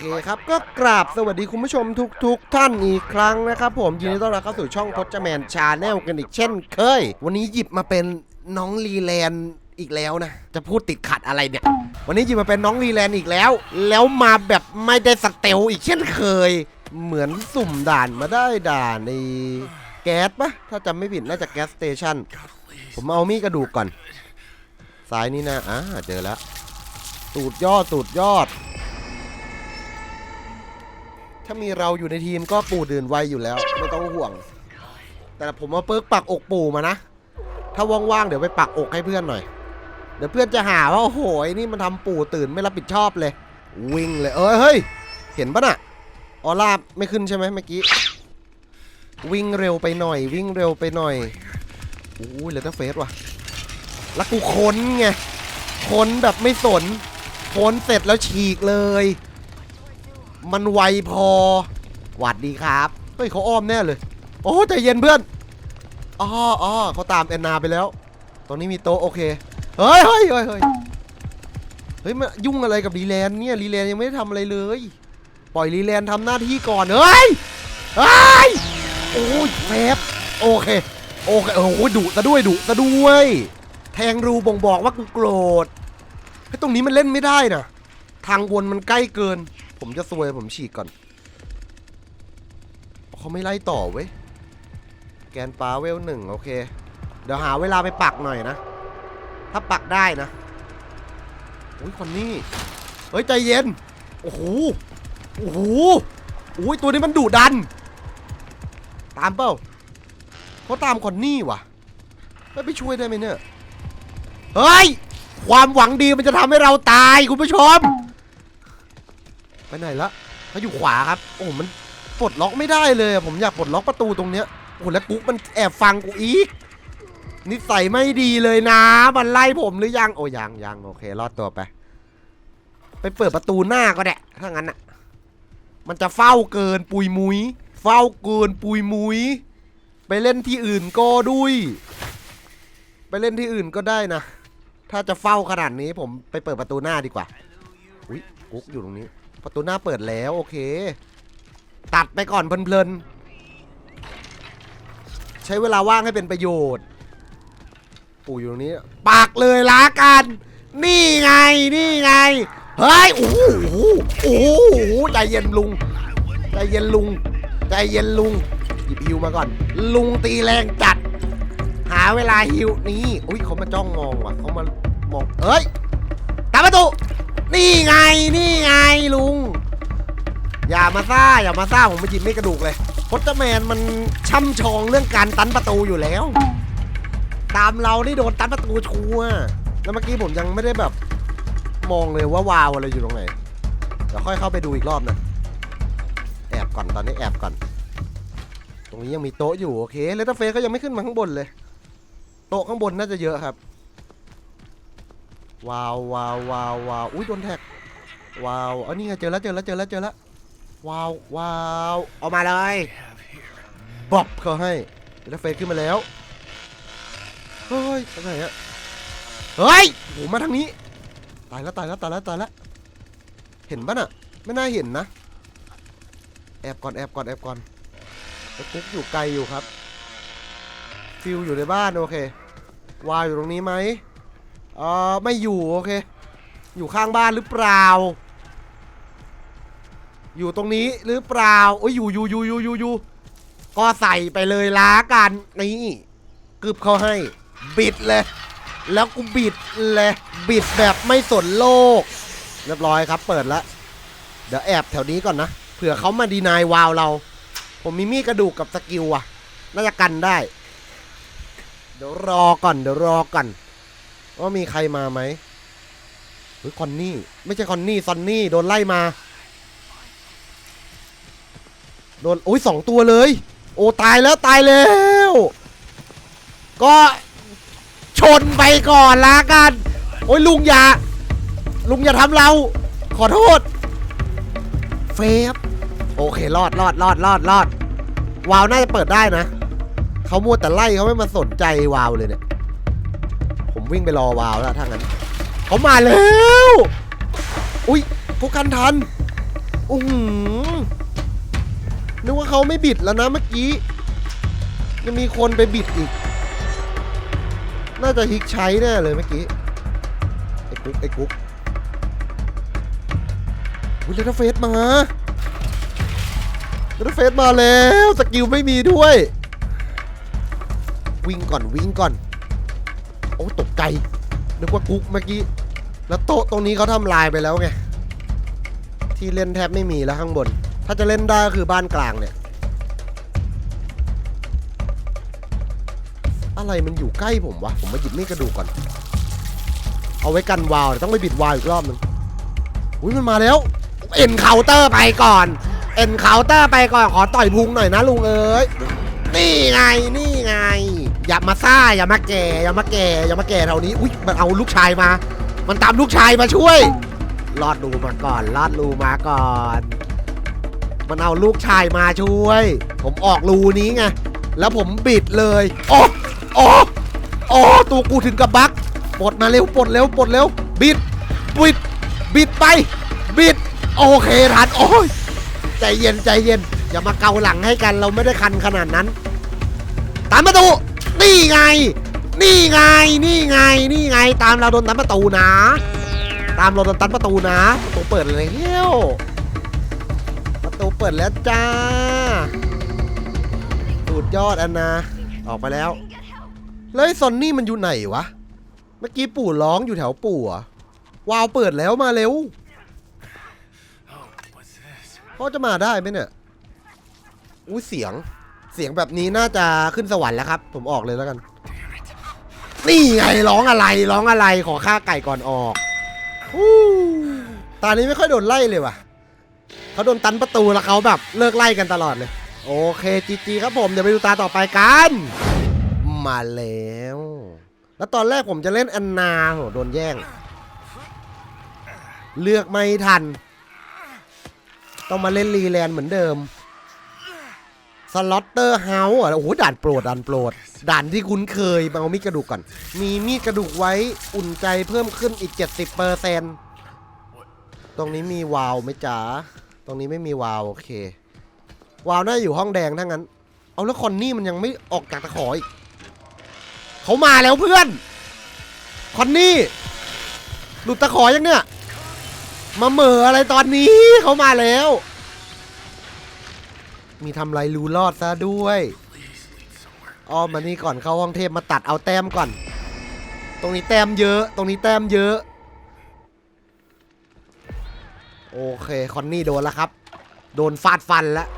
เคครับ ก็กราบสวัสดีคุณผู้ชมทุกๆทท่านอีกครั้งนะครับผมยินดีต้อนรับเข้าสู่ช่องพจแมนชาแนลกันอีกเช่นเคย วันนี้หยิบมาเป็นน้องลีแลนด์อีกแล้วนะ จะพูดติดขัดอะไรเนี่ย วันนี้หยิบมาเป็นน้องลีแลนด์อีกแล้ว แล้วมาแบบไม่ได้สเตลอีกเช่นเคย เหมือนสุ่มด่านมาได้ด่านในแก๊สปะถ้าจำไม่ผิดน่าจะแก๊สสเตชันผมเอามีดกระดูกก่อนซ้ายนี่นะอ่าเจอแล้วตูดยอดตูดยอด ถ้ามีเราอยู่ในทีมก็ปู่ดื่นไวอยู่แล้ว ไม่ต้องห่วง แต่ผมเอาเปิกปักอกปู่มานะ ถ้าว่างๆเดี๋ยวไปปักอกให้เพื่อนหน่อย เดี๋ยวเพื่อนจะหาว่าโอ้โหนี่มันทำปู่ตื่นไม่รับผิดชอบเลย วิ่งเลยเอ้ยเฮ้ย เห็นปะน่ะออร่าไม่ขึ้นใช่ไหมเมื่อกี้ วิ่งเร็วไปหน่อย วิ่งเร็วไปหน่อยอู้ยเลตเตอเฟสว่ะแล้วกูค้นไงค้นแบบไม่สนค้นเสร็จแล้วฉีกเลย มันไวพอหวัดดีครับ เฮ้ยเขาอ้อมแน่เลย โอ้ใจเย็นเพื่อนอ๋ออ๋อเขาตามแอนนาไปแล้ว ตรงนี้มีโต๊ะโอเค เฮ้ยเฮ้ยเฮ้ยเฮ้ยเฮ้ยมายุ่งอะไรกับรีแลนด์เนี่ยรีแลนด์ยังไม่ได้ทำอะไรเลย ปล่อยรีแลนด์ทำหน้าที่ก่อน เฮ้ย เฮ้ย โอ้ยแฟบโอเค โอเค โอ้โหดุซะด้วยดุซะด้วย แทงรูบ่งบอกว่ากูโกรธไอ้ตรงนี้มันเล่นไม่ได้นะทางวนมันใกล้เกิน ผมจะซวยผมฉีกก่อน เขาไม่ไล่ต่อเว้ย แกนปลาเวลหนึ่งโอเค เดี๋ยวหาเวลาไปปักหน่อยนะ ถ้าปักได้นะ อุ้ยคนนี้ เฮ้ย ใจเย็น โอ้โห โอ้โหอุ้ยตัวนี้มันดุดัน ตามเปล่าเขาตามคอนนี่ว่ะ ไม่ไปช่วยได้ไหมเนี่ย เฮ้ย ความหวังดีมันจะทำให้เราตายคุณผู้ชม ไปไหนละเขาอยู่ขวาครับ โอ้มันปลดล็อกไม่ได้เลยผมอยากปลดล็อกประตูตรงเนี้ยโอ้แล้วกุ๊กมันแอบฟังกูอีกนิสัยไม่ดีเลยนะมันไล่ผมหรือยังโอ้ยังยังโอเครอดตัวไป ไปเปิดประตูหน้าก็ได้ถ้างั้นอะมันจะเฝ้าเกินปุยมุย เฝ้าเกินปุยมุย ไปเล่นที่อื่นก็ด้วยไปเล่นที่อื่นก็ได้นะ ถ้าจะเฝ้าขนาดนี้ผมไปเปิดประตูหน้าดีกว่า อุ้ยกุ๊กอยู่ตรงนี้ ประตูหน้าเปิดแล้ว โอเค ตัดไปก่อนเพลินๆ ใช้เวลาว่างให้เป็นประโยชน์ ปู่อยู่ตรงนี้ ปากเลยละกัน นี่ไง นี่ไง เฮ้ย โอ้โหโอ้โหใจเย็นลุง ใจเย็นลุง ใจเย็นลุง หยิบฮิวมาก่อน ลุงตีแรงจัด หาเวลาฮิวนี่อุ้ยเขามาจ้องมองว่ะเขามามอง เอ้ย นี่ไงนี่ไงลุง อย่ามาซ่าอย่ามาซ่าผมไปหยิบไม่กระดูกเลยพจแมนมันช่ำชองเรื่องการตันประตูอยู่แล้ว ตามเรานี่โดนตันประตูชัวแล้วเมื่อกี้ผมยังไม่ได้แบบ มองเลยว่าวาวอะไรอยู่ตรงไหนเดี๋ยวค่อยเข้าไปดูอีกรอบนะแอบก่อนตอนนี้แอบก่อน ตรงนี้ยังมีโต๊ะอยู่โอเคเลตเฟสก็ยังไม่ขึ้นมาข้างบนเลย โต๊ะข้างบนน่าจะเยอะครับ ว้าวว้าวว้าวว้าวอุ้ยโดนแท็กว้าวเอานี่ไงเจอแล้วเจอแล้วเจอแล้วเจอแล้วว้าวว้าวเอามาเลยบ๊อบเขาให้เลตเฟสขึ้นมาแล้วเฮ้ยไปไหนอะเฮ้ยโหมาทางนี้ตายแล้วตายแล้วตายแล้วตายแล้วเห็นปะน่ะไม่น่าเห็นนะ แอบก่อนแอบก่อนแอบก่อนไอ้กุ๊กอยู่ไกลอยู่ครับฟิวอยู่ในบ้านโอเควายอยู่ตรงนี้ไหม เออไม่อยู่ โอเค อยู่ข้างบ้านหรือเปล่า อยู่ตรงนี้หรือเปล่าโอ้ยอยู่อยู่อยู่อยู่อยู่อยู่ก็ใส่ไปเลยล้ากันนี่กึบเขาให้ บิดเลย แล้วกูบิดเลยบิดแบบไม่สนโลก เรียบร้อยครับ เปิดแล้วเดี๋ยวแอบแถวนี้ก่อนนะเผื่อเขามาดีนายวาวเรา ผมมีมีดกระดูกกับสกิลอะน่าจะกันได้ เดี๋ยวรอก่อนเดี๋ยวรอก่อน ว่ามีใครมาไหมหรือคอนนี่ ไม่ใช่คอนนี่ซอนนี่โดนไล่มา โดนโอ้ยสองตัวเลย โอ้ตายแล้วตายแล้ว ก็ชนไปก่อนละกัน โอ้ยลุงอย่า ลุงอย่าทำเรา ขอโทษ เฟบโอเครอดรอดรอดรอดรอดวาวน่าจะเปิดได้นะ เขามัวแต่ไล่เขาไม่มาสนใจวาวเลยเนี่ย วิ่งไปรอวาวแล้วถ้างั้นเขามาแล้ว อุ้ยพวกกันทันโอ้โหนึกว่าเขาไม่บิดแล้วนะเมื่อกี้ ยังมีคนไปบิดอีก น่าจะฮิกใช้แน่เลยเมื่อกี้ ไอ้กุ๊กไอ้กุ๊กวิลเลนเฟสมาวิลเลนเฟสมาแล้ว สกิลไม่มีด้วย วิ่งก่อนวิ่งก่อน ใจนึกว่ากุ๊กเมื่อกี้ แล้วโต๊ะตรงนี้เขาทำลายไปแล้วไง ที่เล่นแทบไม่มีแล้วข้างบน ถ้าจะเล่นได้ก็คือบ้านกลางเนี่ย อะไรมันอยู่ใกล้ผมวะ ผมมาหยิบมีดกระดูกก่อน เอาไว้กันวาวต้องไปบิดวาวอีกรอบหนึงอุ้ยมันมาแล้ว เอ็นเคาน์เตอร์ไปก่อน เอ็นเคาน์เตอร์ไปก่อน ขอต่อยพุงหน่อยนะลุงเอ้ย นี่ไง นี่ไง อย่ามาซ่าอย่ามาแก่อย่ามาแก่อย่ามาแก่แถวนี้อุ้ยมันเอาลูกชายมา มันตามลูกชายมาช่วย ลอดรูมาก่อน ลอดรูมาก่อน มันเอาลูกชายมาช่วย ผมออกรูนี้ไงแล้วผมบิดเลยโอ้โอ้โอ้ตัวกูถึงกับบักปลดมาเร็วปลดเร็วปลดเร็วบิดบิดบิดไป บิด โอเคทันโอ้ยใจเย็นใจเย็นอย่ามาเกาหลังให้กันเราไม่ได้คันขนาดนั้น ตามประตู นี่ไง นี่ไง นี่ไง นี่ไง ตามเราโดนตันประตูนะ ตามเราโดนตันประตูนะ ประตูเปิดแล้วประตูเปิดแล้วจ้าสุดยอดอันนา ออกไปแล้วแล้วไอ้ซอนนี่มันอยู่ไหนวะ เมื่อกี้ปู่ร้องอยู่แถวปู่อะวาวเปิดแล้วมาเร็วพ่อจะมาได้ไหมเนี่ย อุ้ยเสียง สียงแบบนี้น่าจะขึ้นสวรรค์แล้วครับ ผมออกเลยแล้วกัน นี่ไงร้องอะไรร้องอะไรขอฆ่าไก่ก่อนออกตอนนี้ไม่ค่อยโดนไล่เลยว่ะเขาโดนตันประตูแล้วเขาแบบเลิกไล่กันตลอดเลย โอเคจีจีครับผมเดี๋ยวไปดูตาต่อไปกัน มาแล้ว แล้วตอนแรกผมจะเล่นแอนนาโหโดนแย่ง เลือกไม่ทัน ต้องมาเล่นรีแลนด์เหมือนเดิม สล็อตเตอร์เฮาส์อะโอ้โหด่านโปรดด่านโปรด ด่านที่คุ้นเคยมาเอามีดกระดูกก่อน มีมีดกระดูกไว้อุ่นใจเพิ่มขึ้นอีก 70เปอร์เซนตรงนี้มีวาวไหมจ๋าตรงนี้ไม่มีวาวโอเควาวน่าอยู่ห้องแดงถ้างั้น เอาแล้วคอนนี่มันยังไม่ออกจากตะขออีกเขามาแล้วเพื่อน คอนนี่หลุดตะขอยังเนี่ย มาเหม่ออะไรตอนนี้เขามาแล้ว มีทำไรรูรอดซะด้วยอ้อมมานี่ก่อนเข้าห้องเทพมาตัดเอาแต้มก่อน ตรงนี้แต้มเยอะ ตรงนี้แต้มเยอะ โอเค คอนนี่โดนแล้วครับ โดนฟาดฟันแล้ว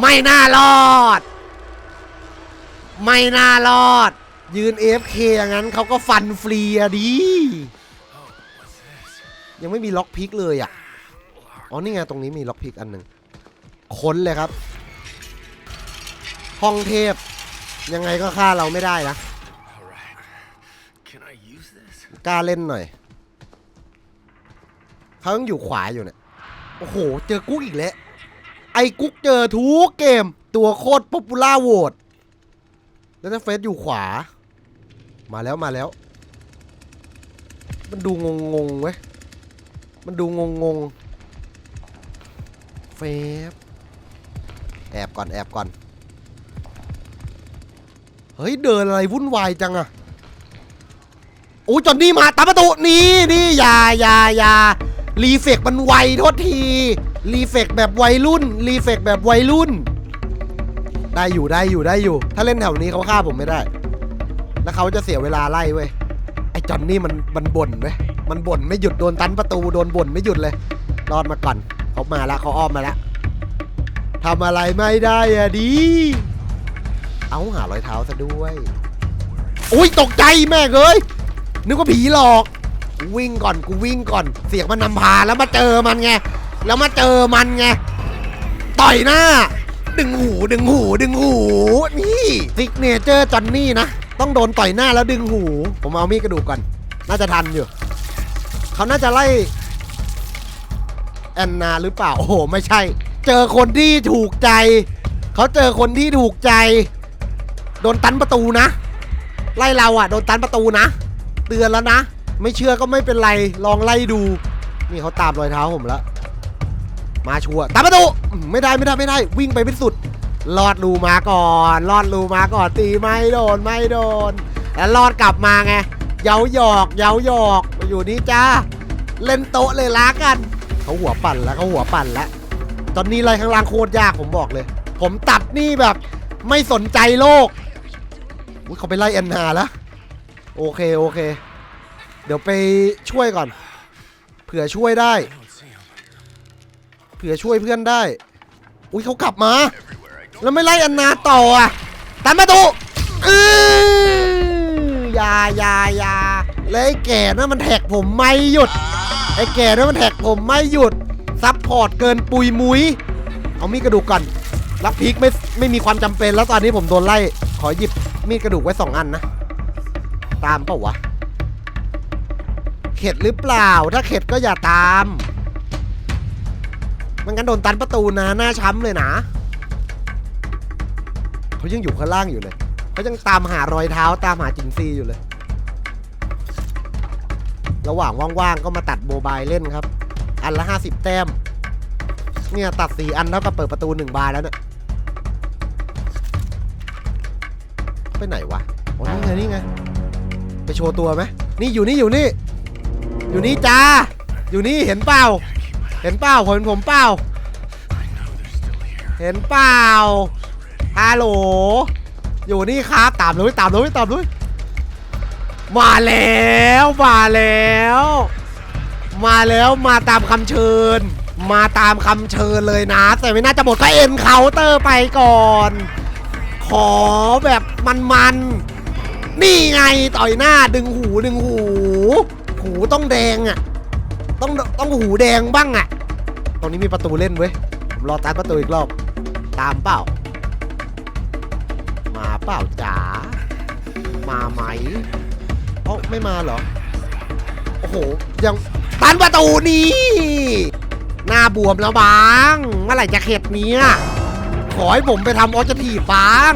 ไม่น่ารอด ไม่น่ารอด ยืน AFK อย่างนั้นเขาก็ฟันฟรีอะดียังไม่มีล็อกพิกเลยอะ อ๋อ นี่ไง ตรงนี้มีล็อกพิกอันหนึ่งค้นเลยครับ ห้องเทพ ยังไงก็ฆ่าเราไม่ได้นะกล้าเล่นหน่อยเขายังอยู่ขวาอยู่เนี่ยโอ้โห เจอกุ๊กอีกแล้ว ไอ้กุ๊กเจอทุกเกม ตัวโคตรป๊อปปูล่าโหวตแล้วถ้าเฟสอยู่ขวา มาแล้วมาแล้ว มันดูงงงๆเว้ย มันดูงงงๆเฟบแอบก่อนแอบก่อน ฮ้ยเดินอะไรวุ่นวายจังอะโอ้จอนนี่มาตามประตูนี่นี่อย่าอย่าอย่ารีเฟกมันไวโทษทีรีเฟกแบบวัยรุ่นรีเฟกแบบวัยรุ่น ได้อยู่ได้อยู่ได้อยู่ ถ้าเล่นแถวนี้เขาฆ่าผมไม่ได้ แล้วเขาจะเสียเวลาไล่เว้ยไอ้จอนนี่มันมันบ่นเว้ยมันบ่นไม่หยุดโดนตันประตูโดนบ่นไม่หยุดเลย รอดมาก่อนเขามาแล้วเขาอ้อมมาแล้วทำอะไรไม่ได้อะดี เอาหารอยเท้าซะด้วยอุ้ยตกใจแม่เอ้ยนึกว่าผีหลอกวิ่งก่อนกูวิ่งก่อน เสียงมันนำพาแล้วมาเจอมันไงแล้วมาเจอมันไงต่อยหน้า ดึงหูดึงหูดึงหูนี่ซิกเนเจอร์จอนนี่นะต้องโดนต่อยหน้าแล้วดึงหู ผมเอามีดกระดูกก่อน น่าจะทันอยู่เขาน่าจะไล่แอนนาหรือเปล่าโอ้โหไม่ใช่ เจอคนที่ถูกใจ เขาเจอคนที่ถูกใจ โดนตันประตูนะ ไล่เราอะ โดนตันประตูนะ เตือนแล้วนะ ไม่เชื่อก็ไม่เป็นไร ลองไล่ดู นี่เขาตามรอยเท้าผมแล้วมาชัวร์ตามประตูไม่ได้ไม่ได้ไม่ได้ วิ่งไปเป็นสุด ลอดรูมาก่อน ลอดรูมาก่อน ตีไม่โดนไม่โดน แล้วลอดกลับมาไง เย้าหยอก เย้าหยอกมาอยู่นี่จ้า เล่นโต๊ะเลยล้ากัน เขาหัวปั่นแล้วเขาหัวปั่นแล้ว ตอนนี้ไรข้างล่างโคตรยากผมบอกเลย ผมตัดนี่แบบไม่สนใจโลก อุ๊ยเขาไปไล่แอนนาแล้วโอเคโอเค เดี๋ยวไปช่วยก่อน เผื่อช่วยได้ เผื่อช่วยเพื่อนได้ อุ้ยเขากลับมา แล้วไม่ไล่อันนาต่ออะตันประตูอือยาอยาอยาแล้วไอ้แก่นั่นมันแท็กผมไม่หยุด ไอ้แก่นั่นมันแท็กผมไม่หยุด ซับพอร์ตเกินปุยมุยเอามีดกระดูกก่อนรับพีกไม่ไม่มีความจำเป็นแล้วตอนนี้ผมโดนไล่ ขอหยิบ มีดกระดูกไว้สองอันนะ ตามเปล่าวะ เข็ดหรือเปล่า ถ้าเข็ดก็อย่าตามมันงั้นโดนตันประตูนะหน้าช้ำเลยนะเขายังอยู่ข้างล่างอยู่เลยเขายังตามหารอยเท้าตามหาจินซีอยู่เลย ระหว่างว่างๆก็มาตัดโมบายเล่นครับ อันละห้าสิบแต้ม เนี่ยตัดสี่อันเท่ากับเปิดประตูหนึ่งบานแล้วเนี่ย ไปไหนวะโอ๋อนี่ไงนี่ไง ไปโชว์ตัวไหมนี่อยู่นี่อยู่นี่ อยู่นี่จ้า อยู่นี่เห็นเปล่า เห็นเปล่าเห็นผมเปล่า เห็นเปล่า ฮัลโหล อยู่นี่ครับ ตามเลยตามเลยตามเลยมาแล้วมาแล้ว มาแล้วมาตามคำเชิญ มาตามคำเชิญเลยนะ แต่ไม่น่าจะหมดก็เอ็นเคาน์เตอร์ไปก่อน แบบมันๆ นี่ไงต่อยหน้าดึงหูดึงหู หูต้องแดงอะ ต้องต้องหูแดงบ้างอะ ตรงนี้มีประตูเล่นเว้ย ผมรอตามประตูอีกรอบ ตามเปล่า มาเปล่าจ๋า มาไหมเอ้าไม่มาเหรอ โอ้โห ยังตันประตูนี้ หน้าบวมแล้วบ้าง เมื่อไหร่จะเข็ดเนี้ย ขอให้ผมไปทำออจทีบ้าง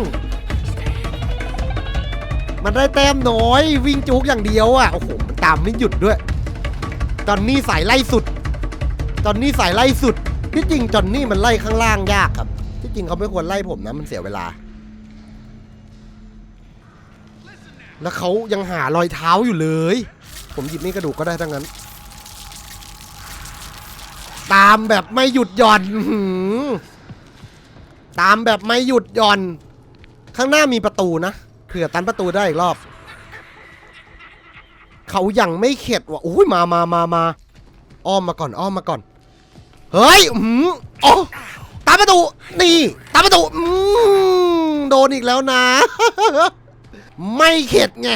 มันได้แต้มน้อย วิ่งจุกอย่างเดียวอะ โอ้โหมันตามไม่หยุดด้วย จอนนี่สายไล่สุด จอนนี่สายไล่สุด ที่จริงจอนนี่มันไล่ข้างล่างยากครับ ที่จริงเขาไม่ควรไล่ผมนะ มันเสียเวลา แล้วเขายังหารอยเท้าอยู่เลย ผมหยิบนี่กระดูกก็ได้ทั้งนั้น ตามแบบไม่หยุดหย่อนหื ตามแบบไม่หยุดหย่อน ข้างหน้ามีประตูนะเผื่อตันประตูได้อีกรอบ เขายังไม่เข็ดว่ะอุ้ยมามามามาอ้อมมาก่อนอ้อมมาก่อน เฮ้ยอื้อหืมโอ้ตามประตูนี่ตามประตูอืมโดนอีกแล้วนะ ไม่เข็ดไง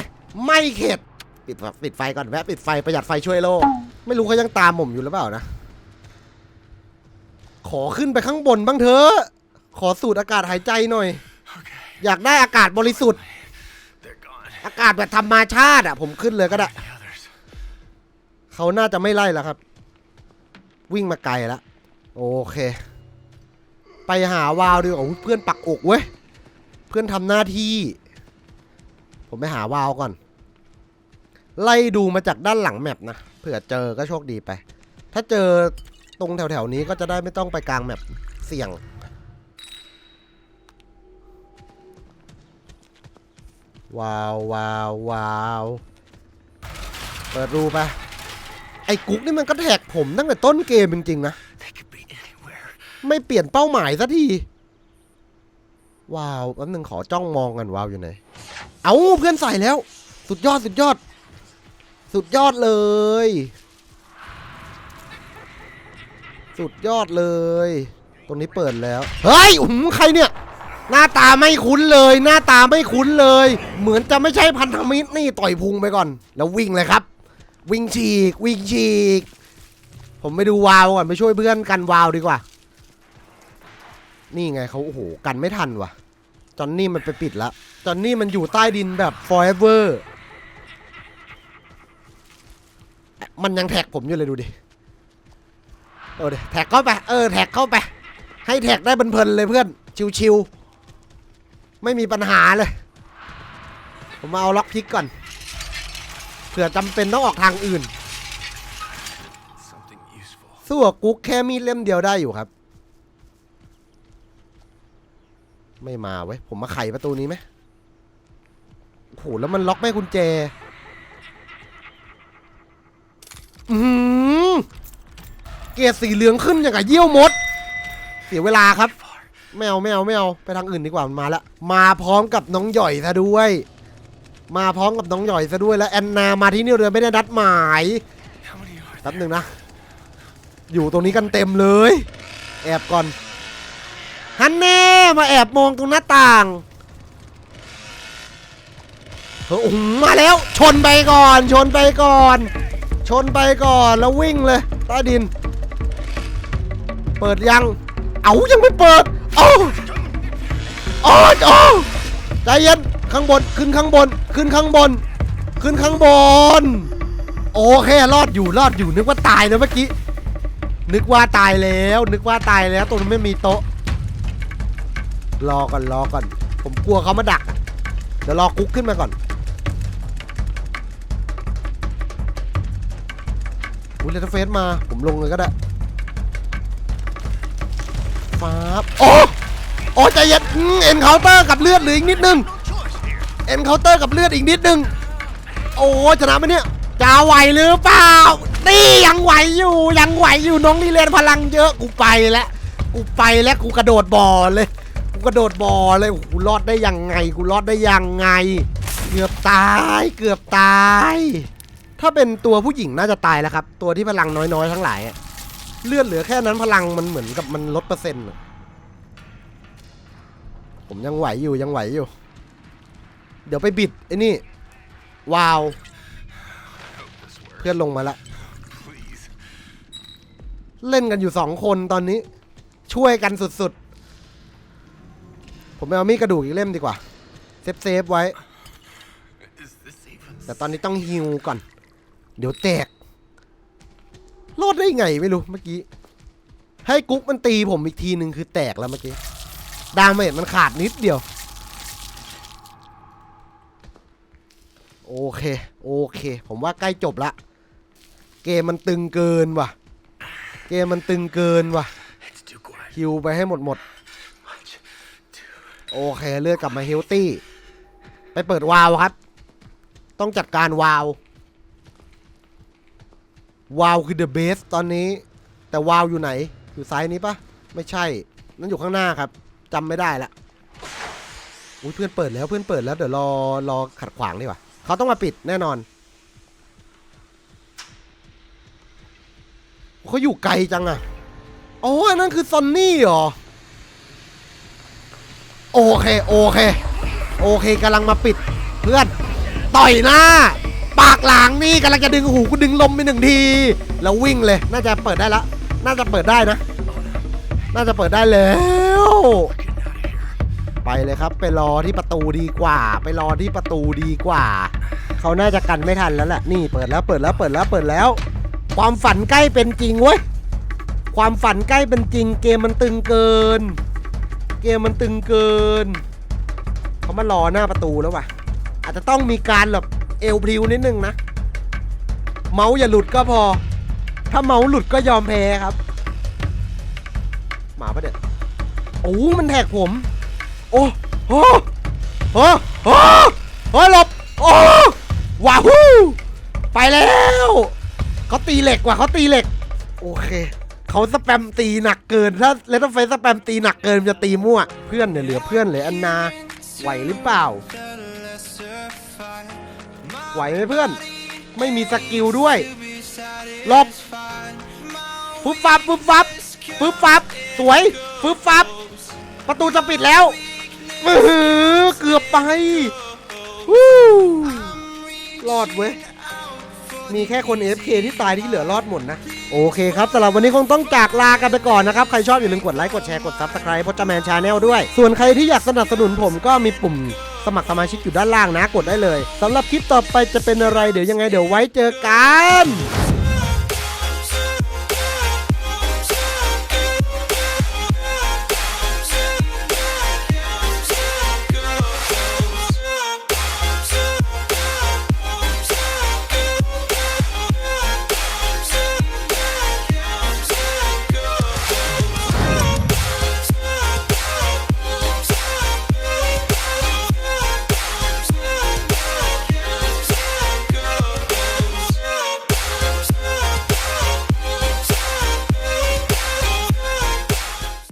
ไม่เข็ดปิดไฟปิดไฟก่อนแวะปิดไฟประหยัดไฟช่วยโลก ไม่รู้เขายังตามผมอยู่หรือเปล่านะ ขอขึ้นไปข้างบนบ้างเถอะ ขอสูดอากาศหายใจหน่อย Okay, อยากได้อากาศบริสุทธิ์ they're gone. อากาศแบบธรรมชาติอะ ผมขึ้นเลยก็ได้ The others. เขาน่าจะไม่ไล่แล้วครับ วิ่งมาไกลแล้วโอเค ไปหาวาวดีกว่าโอ้ยเพื่อนปักอกเว้ย เพื่อนทำหน้าที่ ผมไปหาวาวก่อน ไล่ดูมาจากด้านหลังแมปนะ เผื่อเจอก็โชคดีไป ถ้าเจอตรงแถวๆนี้ก็จะได้ไม่ต้องไปกลางแมปเสี่ยง ว้าวว้าวว้าวเปิดรูไปไอ้กุ๊กนี่มันก็แท็กผมตั้งแต่ต้นเกมจริงๆนะ They could be anywhere. ไม่เปลี่ยนเป้าหมายสักทีว้าวแป๊บนึงขอจ้องมองกันว้าวอยู่ไหนเอาเพื่อนใส่แล้ว สุดยอดสุดยอด สุดยอดเลย สุดยอดเลย ตรงนี้เปิดแล้ว เฮ้ยอื้อหือใครเนี่ย หน้าตาไม่คุ้นเลย หน้าตาไม่คุ้นเลย เหมือนจะไม่ใช่พันธมิตรนี่ต่อยพุงไปก่อน แล้ววิ่งเลยครับ วิ่งฉีกวิ่งฉีก ผมไปดูวาวก่อนไปช่วยเพื่อนกันวาวดีกว่า นี่ไงเขาโอ้โหกันไม่ทันว่ะ จอนนี่มันไปปิดแล้วจอนนี่มันอยู่ใต้ดินแบบ forever มันยังแท็กผมอยู่เลยดูดิเออแท็กเข้าไป เออแท็กเข้าไป ให้แท็กได้เพลินๆเลยเพื่อน ชิวๆ ไม่มีปัญหาเลย ผมมาเอาล็อกพิกก่อน เผื่อจำเป็นต้องออกทางอื่น Something useful. สู้กับกุ๊กแค่มีดเล่มเดียวได้อยู่ครับ ไม่มาเว้ย ผมมาไขประตูนี้ไหมโอ้โหแล้วมันล็อกไม่ให้กุญแจอือหือเกรดสีเหลืองขึ้นอย่างกับเยี่ยวมด เสียเวลาครับ ไม่เอาไม่เอาไม่เอาไปทางอื่นดีกว่ามันมาแล้วมาพร้อมกับน้องหย่อยซะด้วย มาพร้อมกับน้องหย่อยซะด้วยแล้วแอนนามาที่นี่เรือไม่ได้นัดหมายแป๊บหนึ่งนะ อยู่ตรงนี้กันเต็มเลย แอบก่อนฮันแน่มาแอบมองตรงหน้าต่างเฮ้ยโอ้โหมาแล้ว ชนไปก่อน ชนไปก่อน ชนไปก่อนแล้ววิ่งเลยใต้ดิน เปิดยัง เอายังไม่เปิด โอ้โอ้โอ้ใจเย็นข้างบนขึ้นข้างบนขึ้นข้างบน ขึ้นข้างบน โอเครอดอยู่รอดอยู่นึกว่าตายนะเมื่อกี้นึกว่าตายแล้ว นึกว่าตายแล้วตรงนั้นไม่มีโต๊ะ รอก่อนรอก่อน ผมกลัวเขามาดักเดี๋ยวรอกุ๊กขึ้นมาก่อนอุ้ยเลตเฟสมา ผมลงเลยก็ได้ ฟ้าบโอ้โอ้ใจเย็นเอ็นเคาน์เตอร์กับเลือดหลืออีกนิดนึงเอ็นเคาน์เตอร์กับเลือดอีกนิดนึง โอ้ชนะไหมเนี่ยจะไหวหรือเปล่านี่ยังไหวอยู่ยังไหวอยู่น้องนี่เล่นพลังเยอะกูไปแล้วกูไปแล้วกูกระโดดบ่อเลยกูกระโดดบ่อเลยโอ้โหรอดได้ยังไงกูรอดได้ยังไง เกือบตายเกือบตาย ถ้าเป็นตัวผู้หญิงน่าจะตายแล้วครับ ตัวที่พลังน้อยๆทั้งหลายอะ เลือดเหลือแค่นั้นพลังมันเหมือนกับมันลดเปอร์เซ็นต์อะผมยังไหวอยู่ยังไหวอยู่ เดี๋ยวไปบิดไอ้นี่วาวเพื่อนลงมาละ เล่นกันอยู่สองคนตอนนี้ ช่วยกันสุดๆ ผมไปเอามีดกระดูกอีกเล่มดีกว่า เซฟเซฟๆไว้ แต่ตอนนี้ต้องฮิวก่อน เดี๋ยวแตก รอดได้ไงไม่รู้เมื่อกี้ ให้กุ๊กมันตีผมอีกทีหนึ่งคือแตกแล้วเมื่อกี้ ดาเมจมันขาดนิดเดียว โอเค โอเค ผมว่าใกล้จบละ เกมมันตึงเกินว่ะ เกมมันตึงเกินว่ะฮิวไปให้หมดหมด โอเค เลือดกลับมาเฮลตี้ ไปเปิดวาวครับ ต้องจัดการวาว วาวคือเดอะเบสตอนนี้ แต่วาวอยู่ไหน อยู่ซ้ายนี้ปะไม่ใช่ นั่นอยู่ข้างหน้าครับจำไม่ได้ละอุ้ยเพื่อนเปิดแล้วเพื่อนเปิดแล้วเดี๋ยวรอรอขัดขวางดีกว่าเขาต้องมาปิดแน่นอนเขาอยู่ไกลจังอะอ๋ออันนั่นคือซอนนี่เหรอ โอเค โอเค โอเคกำลังมาปิด เพื่อน ต่อยหน้าากหลังนี่กำลังจะดึงหูกูดึงลมไปหนึ่งที แล้ววิ่งเลย น่าจะเปิดได้ละ น่าจะเปิดได้นะ น่าจะเปิดได้แล้ว ไปเลยครับ ไปรอที่ประตูดีกว่า ไปรอที่ประตูดีกว่า เขาน่าจะกันไม่ทันแล้วแหละนี่เปิดแล้วเปิดแล้วเปิดแล้วเปิดแล้ว ความฝันใกล้เป็นจริงเว้ยความฝันใกล้เป็นจริง เกมมันตึงเกิน เกมมันตึงเกินเขามารอหน้าประตูแล้วว่ะ อาจจะต้องมีการแบบ เอวพริวนิดนึงนะ เมาส์อย่าหลุดก็พอ ถ้าเมาส์หลุดก็ยอมแพ้ครับ หมาปะเด็ดโอ้มันแท็กผม โอ้โอ้โอ้โอ้โอ้หลบ โอ้ว้าวฮู้ไปแล้วเขาตีเหล็กว่ะเขาตีเหล็ก โอเคเขาสแปมตีหนักเกิน ถ้าเลตเฟสสแปมตีหนักเกินมันจะตีมั่ว เพื่อนเนี่ยเหลือเพื่อนเหลืออันนา ไหวหรือเปล่า ไหวไหมเพื่อน ไม่มีสกิลด้วยหลบปุ๊บฟับปุ๊บฟับปุ๊บฟับสวยปุ๊บฟับประตูจะปิดแล้วเออเกือบไปวู้รอดเว้ย มีแค่คน AFK ที่ตายที่เหลือรอดหมดนะ โอเคครับสำหรับวันนี้คงต้องจากลากันไปก่อนนะครับ ใครชอบอย่าลืมกดไลค์ กดแชร์ กดซับสไคร b e พจแมนชาแนลด้วย ส่วนใครที่อยากสนับสนุนผมก็มีปุ่มสมัครสมาชิกอยู่ด้านล่างนะ กดได้เลยสำหรับคลิปต่อไปจะเป็นอะไรเดี๋ยวยังไงเดี๋ยวไว้เจอกัน